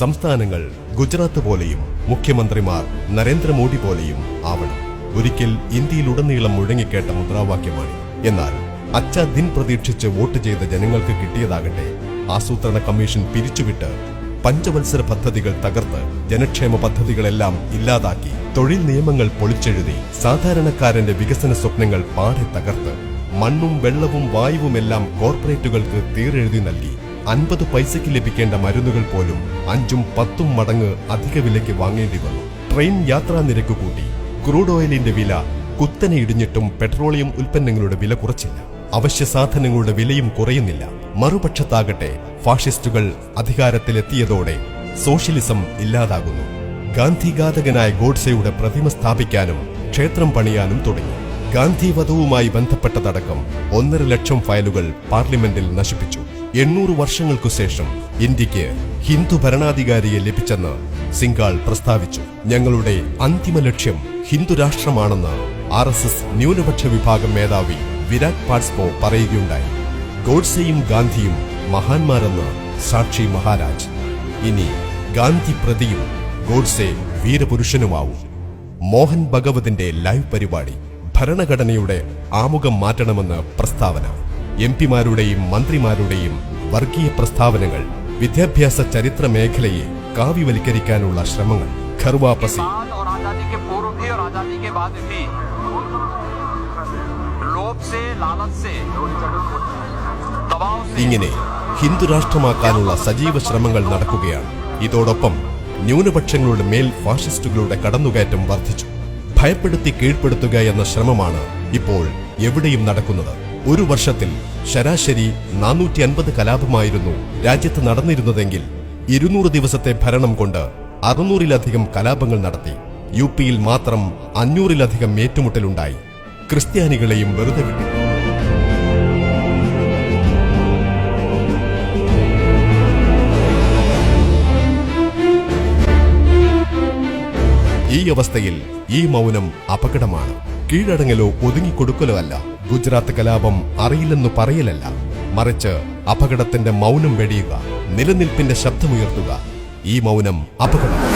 സംസ്ഥാനങ്ങൾ ഗുജറാത്ത് പോലെയും മുഖ്യമന്ത്രിമാർ നരേന്ദ്രമോദി പോലെയും ആവണം. ഒരിക്കൽ ഇന്ത്യയിലുടനീളം മുഴങ്ങിക്കേട്ട മുദ്രാവാക്യമാണ്. എന്നാൽ അച്ഛ ദിൻ പ്രതീക്ഷിച്ച് വോട്ട് ചെയ്ത ജനങ്ങൾക്ക് കിട്ടിയതാകട്ടെ ആസൂത്രണ കമ്മീഷൻ പിരിച്ചുവിട്ട് പഞ്ചവത്സര പദ്ധതികൾ തകർത്ത് ജനക്ഷേമ പദ്ധതികളെല്ലാം ഇല്ലാതാക്കി തൊഴിൽ നിയമങ്ങൾ പൊളിച്ചെഴുതി സാധാരണക്കാരന്റെ വികസന സ്വപ്നങ്ങൾ പാടെ തകർത്ത് മണ്ണും വെള്ളവും വായുവുമെല്ലാം കോർപ്പറേറ്റുകൾക്ക് തീരെഴുതി നൽകി. അൻപത് പൈസയ്ക്ക് ലഭിക്കേണ്ട മരുന്നുകൾ പോലും അഞ്ചും പത്തും മടങ്ങ് അധിക വിലയ്ക്ക് വാങ്ങേണ്ടി വന്നു. ട്രെയിൻ യാത്രാ നിരക്ക് കൂട്ടി. ക്രൂഡ് ഓയിലിന്റെ വില കുത്തനെ ഇടിഞ്ഞിട്ടും പെട്രോളിയം ഉൽപ്പന്നങ്ങളുടെ വില കുറച്ചില്ല. അവശ്യ സാധനങ്ങളുടെ വിലയും കുറയുന്നില്ല. മറുപക്ഷത്താകട്ടെ ഫാഷിസ്റ്റുകൾ അധികാരത്തിലെത്തിയതോടെ സോഷ്യലിസം ഇല്ലാതാകുന്നു. ഗാന്ധിഘാതകനായ ഗോഡ്സെയുടെ പ്രതിമ സ്ഥാപിക്കാനും ക്ഷേത്രം പണിയാനും തുടങ്ങി. ഗാന്ധി വധവുമായി ബന്ധപ്പെട്ടതടക്കം ഒന്നര ലക്ഷം ഫയലുകൾ പാർലമെന്റിൽ നശിപ്പിച്ചു. എണ്ണൂറ് വർഷങ്ങൾക്കു ശേഷം ഇന്ത്യയ്ക്ക് ഹിന്ദു ഭരണാധികാരിയെ ലഭിച്ചെന്ന് സിംഗാൾ പ്രസ്താവിച്ചു. ഞങ്ങളുടെ അന്തിമ ലക്ഷ്യം ഹിന്ദു രാഷ്ട്രമാണെന്ന് ആർ എസ് എസ് ന്യൂനപക്ഷ വിഭാഗം മേധാവി വിരാട് പാട്സ്പോ പറയുകയുണ്ടായി. ഗോഡ്സെയും ഗാന്ധിയും മഹാന്മാരെന്ന് സാക്ഷി മഹാരാജ്. ഇനി ഗാന്ധി പ്രതിയും ഗോഡ്സെ വീരപുരുഷനുമാവും. മോഹൻ ഭഗവതിന്റെ ലൈവ് പരിപാടി ഭരണഘടനയുടെ ആമുഖം മാറ്റണമെന്ന് പ്രസ്താവന. എം പിമാരുടെയും മന്ത്രിമാരുടെയും വർഗീയ പ്രസ്താവനകൾ വിദ്യാഭ്യാസ ചരിത്ര മേഖലയെ കാവ്യവൽക്കരിക്കാനുള്ള ശ്രമങ്ങൾ. ഖർവാപസി ഇങ്ങനെ ഹിന്ദുരാഷ്ട്രമാക്കാനുള്ള സജീവ ശ്രമങ്ങൾ നടക്കുകയാണ്. ഇതോടൊപ്പം ന്യൂനപക്ഷങ്ങളുടെ മേൽ ഫാഷിസ്റ്റുകളുടെ കടന്നുകയറ്റം വർദ്ധിച്ചു. ഭയപ്പെടുത്തി കീഴ്പ്പെടുത്തുക എന്ന ശ്രമമാണ് ഇപ്പോൾ എവിടെയും നടക്കുന്നത്. ഒരു വർഷത്തിൽ ശരാശരി നാനൂറ്റി അൻപത് കലാപമായിരുന്നു രാജ്യത്ത് നടന്നിരുന്നതെങ്കിൽ ഇരുന്നൂറ് ദിവസത്തെ ഭരണം കൊണ്ട് അറുന്നൂറിലധികം കലാപങ്ങൾ നടത്തി. യു പിയിൽ മാത്രം അഞ്ഞൂറിലധികം ഏറ്റുമുട്ടലുണ്ടായി. ക്രിസ്ത്യാനികളെയും വെറുതെ വിട്ടു. ഈ അവസ്ഥയിൽ ഈ മൗനം അപകടമാണ്. കീഴടങ്ങലോ ഒതുങ്ങിക്കൊടുക്കലോ അല്ല. ഗുജറാത്ത് കലാപം അറിയില്ലെന്നു പറയലല്ല. മറിച്ച് അപകടത്തിന്റെ മൗനം വെടിയുക നിലനിൽപ്പിന്റെ ശബ്ദമുയർത്തുക ഈ മൗനം അപകടം